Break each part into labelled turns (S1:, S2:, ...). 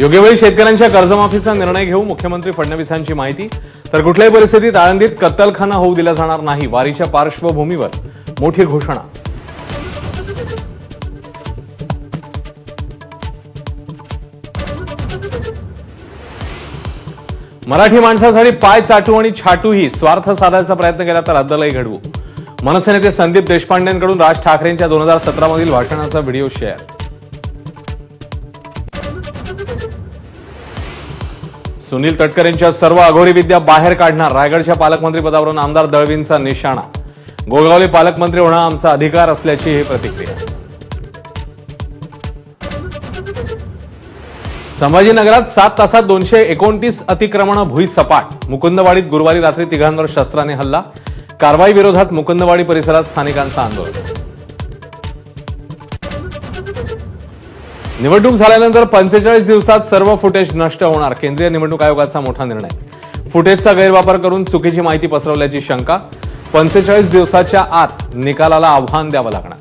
S1: योग्य वेळी शेतकऱ्यांच्या कर्जमाफीचा निर्णय घेऊ मुख्यमंत्री फडणवीसांची माहिती. तर कुठल्याही परिस्थितीत आळंदीत कत्तलखाना होऊ दिला जाणार नाही वारीच्या पार्श्वभूमीवर. मोठी घोषणा. मराठी माणसासाठी पाय चाटू आणि छाटूही स्वार्थ साधायचा प्रयत्न केला तर अद्दलही घडवू. मनसे नेते संदीप देशपांडेंकडून राज ठाकरेंच्या दोन हजार सतरामधील भाषणाचा व्हिडिओ शेअर. सुनील तटकरेंच्या सर्व अघोरी विद्या बाहेर काढणार. रायगडच्या पालकमंत्री पदावरून आमदार दळवींचा निशाणा. गोगावले पालकमंत्री होणं आमचा अधिकार असल्याची ही प्रतिक्रिया. संभाजीनगरात सात तासात दोनशे एकोणतीस अतिक्रमण भुईसपाट. मुकुंदवाडीत गुरुवारी रात्री तिघांवर शस्त्राने हल्ला. कारवाई विरोधात मुकुंदवाडी परिसरात स्थानिकांचं आंदोलन. निवडणूक झाल्यानंतर पंचेचाळीस दिवसात सर्व फुटेज नष्ट होणार. केंद्रीय निवडणूक आयोगाचा मोठा निर्णय. फुटेजचा गैरवापर करून चुकीची माहिती पसरवल्याची शंका. पंचेचाळीस दिवसाच्या आत निकालाला आव्हान द्यावं लागणार.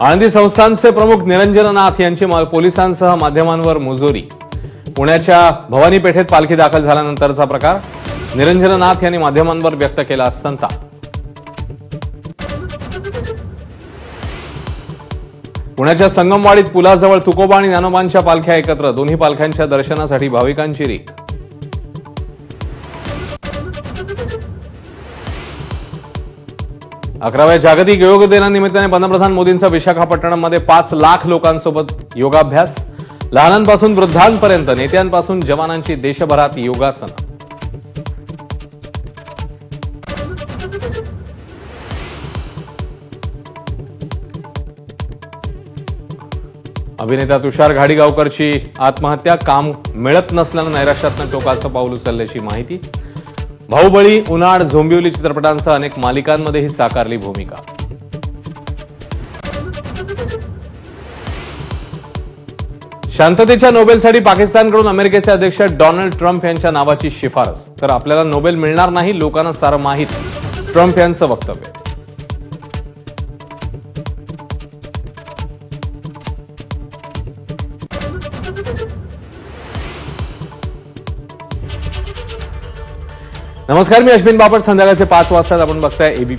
S1: आळंदी संस्थानचे प्रमुख निरंजननाथ यांची पोलिसांसह माध्यमांवर मुजोरी. पुण्याच्या भवानी पेठेत पालखी दाखल झाल्यानंतरचा प्रकार. निरंजननाथ यांनी माध्यमांवर व्यक्त केला संताप. पुण्याच्या संगमवाडीत पुलाजवळ तुकोबा आणि ज्ञानोबांच्या पालख्या एकत्र. दोन्ही पालख्यांच्या दर्शनासाठी भाविकांची रीक अकराव्या जागतिक योग दिनानिमित्ताने पंतप्रधान मोदींचा विशाखापट्टणममध्ये पाच लाख लोकांसोबत योगाभ्यास. लहानांपासून वृद्धांपर्यंत नेत्यांपासून जवानांची देशभरात योगासनं. अभिनेता तुषार घाडीगावकरची आत्महत्या काम मिळत नसल्यानं नैराश्यातनं टोकाचं पाऊल उचलल्याची माहिती. भाऊबळी उन्हाळ झोंबिवली चित्रपटांसह अनेक मालिकांमध्येही साकारली भूमिका. शांततेच्या नोबेलसाठी पाकिस्तानकडून अमेरिकेचे अध्यक्ष डोनाल्ड ट्रम्प यांच्या नावाची शिफारस. तर आपल्याला नोबेल मिळणार नाही लोकांना सारं माहीत ट्रम्प यांचं वक्तव्य. नमस्कार मी अश्विन बापट. संध्याकाळचे पाच वाजता आपण बघताय एबीपी